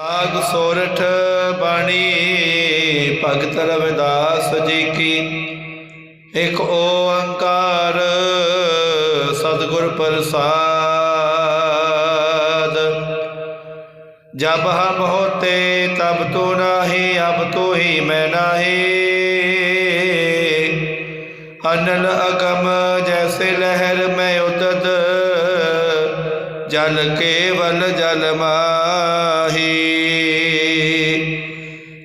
ਆਗ ਸੋਰਠ ਬਾਣੀ, ਭਗਤ ਰਵਿਦਾਸ ਜੀ ਕੀ। ਇੱਕ ਓੰਕਾਰ ਸਤਗੁਰ ਪ੍ਰਸਾਦ। ਜਬ ਹਮ ਹੋਤੇ, ਤਬ ਤੋ ਨਾਹੀ, ਅਬ ਤੋ ਹੀ ਮੈਂ ਨਾਹੀ। ਅਨਲ ਅਗਮ ਜੈਸੇ ਲਹਿਰ ਮੈਂ ਉਦਦ ਜਨ ਕੇਵਲ ਜਲ ਮਾਹੀ।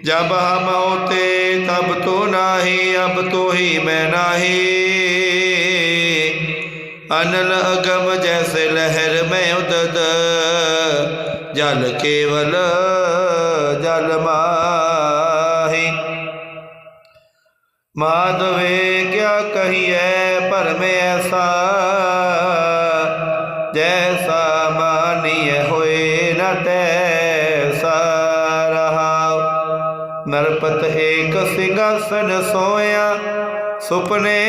ਜਬ ਹਮ ਹੋਤੇ ਤਬ ਤੋ ਨਾਹੀ, ਅਬ ਤੋ ਹੀ ਮੈਂ ਨਾਹੀ। ਅਨਲ ਅਗਮ ਜੈਸੇ ਲਹਿਰ ਮੈਂ ਉਦਦ। ਜਲ ਕੇਵਲ ਜਲ ਮਾਹੀ। ਮਾਧਵੇ ਕਿਆ ਕਹੀਏ ਭਰਮ ਐਸਾ, ਜੈਸਾ रहा। नरपत एक सिंहासन सोया, सुपने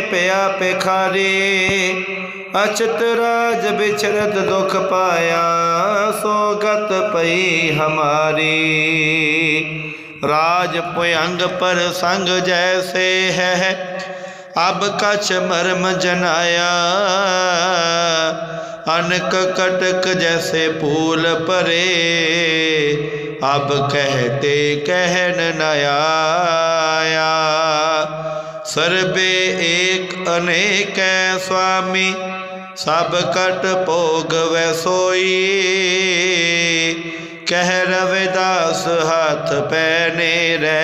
पिया पिखारी अचत राज बिचरत दुख पाया, सोगत पई हमारी। राज पुयंग पर संग जैसे है, अब कछ मर्म जनाया। ਅਨਕ ਕਟਕ ਜੈਸੇ ਫੂਲ ਭਰੇ, ਅਬ ਕਹਤੇ ਕਹਿਣ ਨ ਆਇਆ। ਸਰਬੇ ਏਕ ਅਨੇਕ ਹੈ ਸੁਆਮੀ, ਸਭ ਕਟ ਭੋਗ ਵੈ ਸੋਈ। ਕਹਿ ਰਵਿਦਾਸ ਹੱਥ ਪੈਨੇ ਰਹਿ,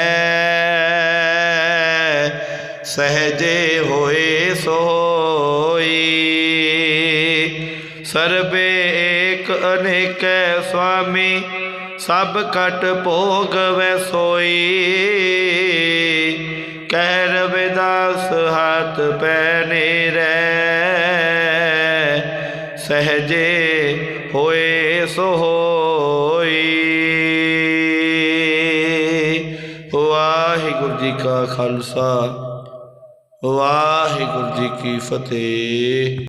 ਸਹਜੇ ਹੋਏ ਸੋਈ। ਸਰਬੇ ਏਕ ਅਨੇਕੈ ਸੁਆਮੀ, ਸਭ ਕਟ ਭੋਗ ਵੈ ਸੋਈ। ਕਹਿ ਰਵਿਦਾਸ ਹੱਥ ਪੈ ਨੇਰੇ, ਸਹਜੇ ਹੋਏ ਸੋ ਹੋਈ ਵਾਹਿਗੁਰੂ ਜੀ ਕਾ ਖਾਲਸਾ, ਵਾਹਿਗੁਰੂ ਜੀ ਕੀ ਫਤਿਹ।